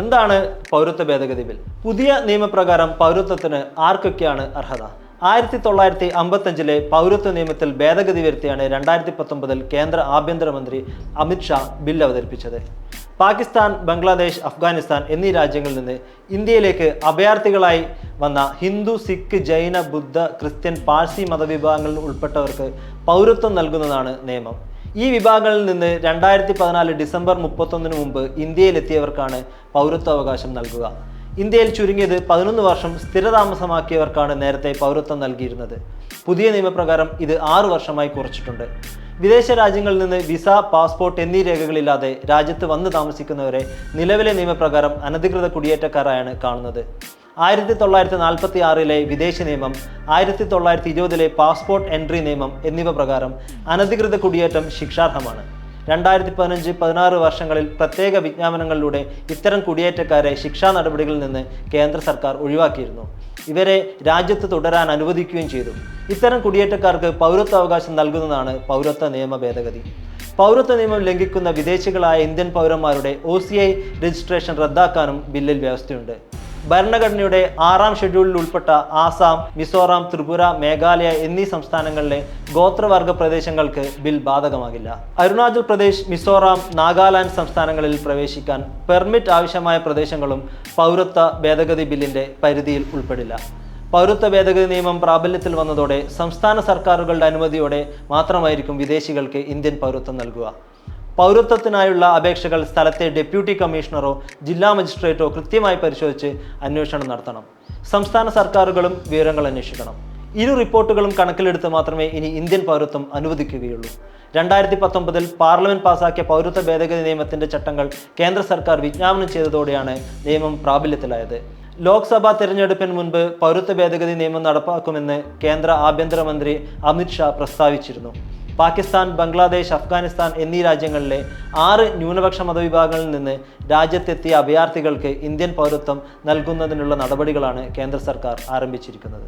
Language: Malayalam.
എന്താണ് പൗരത്വ ഭേദഗതി ബിൽ? പുതിയ നിയമപ്രകാരം പൗരത്വത്തിന് ആർക്കൊക്കെയാണ് അർഹത? ആയിരത്തി തൊള്ളായിരത്തി അമ്പത്തഞ്ചിലെ പൗരത്വ നിയമത്തിൽ ഭേദഗതി വരുത്തിയാണ് രണ്ടായിരത്തി പത്തൊമ്പതിൽ കേന്ദ്ര ആഭ്യന്തരമന്ത്രി അമിത്ഷാ ബിൽ അവതരിപ്പിച്ചത്. പാകിസ്ഥാൻ ബംഗ്ലാദേശ് അഫ്ഗാനിസ്ഥാൻ എന്നീ രാജ്യങ്ങളിൽ നിന്ന് ഇന്ത്യയിലേക്ക് അഭയാർത്ഥികളായി വന്ന ഹിന്ദു സിഖ് ജൈന ബുദ്ധ ക്രിസ്ത്യൻ പാഴ്സി മതവിഭാഗങ്ങളിൽ ഉൾപ്പെട്ടവർക്ക് പൗരത്വം നൽകുന്നതാണ് നിയമം. ഈ വിഭാഗങ്ങളിൽ നിന്ന് രണ്ടായിരത്തി പതിനാല് ഡിസംബർ മുപ്പത്തൊന്നിന് മുമ്പ് ഇന്ത്യയിലെത്തിയവർക്കാണ് പൗരത്വാവകാശം നൽകുക. ഇന്ത്യയിൽ ചുരുങ്ങിയത് പതിനൊന്ന് വർഷം സ്ഥിരതാമസമാക്കിയവർക്കാണ് നേരത്തെ പൗരത്വം നൽകിയിരുന്നത്. പുതിയ നിയമപ്രകാരം ഇത് ആറു വർഷമായി കുറച്ചിട്ടുണ്ട്. വിദേശ രാജ്യങ്ങളിൽ നിന്ന് വിസ പാസ്പോർട്ട് എന്നീ രേഖകളില്ലാതെ രാജ്യത്ത് വന്ന് താമസിക്കുന്നവരെ നിലവിലെ നിയമപ്രകാരം അനധികൃത കുടിയേറ്റക്കാരായാണ് കാണുന്നത്. ആയിരത്തി തൊള്ളായിരത്തി നാൽപ്പത്തി ആറിലെ വിദേശ നിയമം ആയിരത്തി തൊള്ളായിരത്തി ഇരുപതിലെ പാസ്പോർട്ട് എൻട്രി നിയമം എന്നിവ പ്രകാരം അനധികൃത കുടിയേറ്റം ശിക്ഷാർഹമാണ്. രണ്ടായിരത്തി പതിനഞ്ച് പതിനാറ് വർഷങ്ങളിൽ പ്രത്യേക വിജ്ഞാപനങ്ങളിലൂടെ ഇത്തരം കുടിയേറ്റക്കാരെ ശിക്ഷാ നടപടികളിൽ നിന്ന് കേന്ദ്ര സർക്കാർ ഒഴിവാക്കിയിരുന്നു. ഇവരെ രാജ്യത്ത് തുടരാൻ അനുവദിക്കുകയും ചെയ്തു. ഇത്തരം കുടിയേറ്റക്കാർക്ക് പൗരത്വാവകാശം നൽകുന്നതാണ് പൗരത്വ നിയമ ഭേദഗതി. പൗരത്വ നിയമം ലംഘിക്കുന്ന വിദേശികളായ ഇന്ത്യൻ പൗരന്മാരുടെ ഒ രജിസ്ട്രേഷൻ റദ്ദാക്കാനും ബില്ലിൽ വ്യവസ്ഥയുണ്ട്. ഭരണഘടനയുടെ ആറാം ഷെഡ്യൂളിൽ ഉൾപ്പെട്ട ആസാം മിസോറാം ത്രിപുര മേഘാലയ എന്നീ സംസ്ഥാനങ്ങളിലെ ഗോത്രവർഗ പ്രദേശങ്ങൾക്ക് ബിൽ ബാധകമാകില്ല. അരുണാചൽ പ്രദേശ് മിസോറാം നാഗാലാൻഡ് സംസ്ഥാനങ്ങളിൽ പ്രവേശിക്കാൻ പെർമിറ്റ് ആവശ്യമായ പ്രദേശങ്ങളും പൗരത്വ ഭേദഗതി ബില്ലിന്റെ പരിധിയിൽ ഉൾപ്പെടില്ല. പൗരത്വ ഭേദഗതി നിയമം പ്രാബല്യത്തിൽ വന്നതോടെ സംസ്ഥാന സർക്കാരുകളുടെ അനുമതിയോടെ മാത്രമായിരിക്കും വിദേശികൾക്ക് ഇന്ത്യൻ പൗരത്വം നൽകുക. പൗരത്വത്തിനായുള്ള അപേക്ഷകൾ സ്ഥലത്തെ ഡെപ്യൂട്ടി കമ്മീഷണറോ ജില്ലാ മജിസ്ട്രേറ്റോ കൃത്യമായി പരിശോധിച്ച് അന്വേഷണം നടത്തണം. സംസ്ഥാന സർക്കാരുകളും വിവരങ്ങൾ അന്വേഷിക്കണം. ഇരു റിപ്പോർട്ടുകളും കണക്കിലെടുത്ത് മാത്രമേ ഇനി ഇന്ത്യൻ പൗരത്വം അനുവദിക്കുകയുള്ളൂ. രണ്ടായിരത്തി പത്തൊമ്പതിൽ പാർലമെന്റ് പാസാക്കിയ പൗരത്വ ഭേദഗതി നിയമത്തിന്റെ ചട്ടങ്ങൾ കേന്ദ്ര സർക്കാർ വിജ്ഞാപനം ചെയ്തതോടെയാണ് നിയമം പ്രാബല്യത്തിലായത്. ലോക്സഭാ തെരഞ്ഞെടുപ്പിന് മുൻപ് പൗരത്വ ഭേദഗതി നിയമം നടപ്പാക്കുമെന്ന് കേന്ദ്ര ആഭ്യന്തരമന്ത്രി അമിത് ഷാ പ്രസ്താവിച്ചിരുന്നു. പാകിസ്ഥാൻ ബംഗ്ലാദേശ് അഫ്ഗാനിസ്ഥാൻ എന്നീ രാജ്യങ്ങളിലെ ആറ് ന്യൂനപക്ഷ മതവിഭാഗങ്ങളിൽ നിന്ന് രാജ്യത്തെത്തിയ അഭയാർത്ഥികൾക്ക് ഇന്ത്യൻ പൗരത്വം നൽകുന്നതിനുള്ള നടപടികളാണ് കേന്ദ്ര സർക്കാർ ആരംഭിച്ചിരിക്കുന്നത്.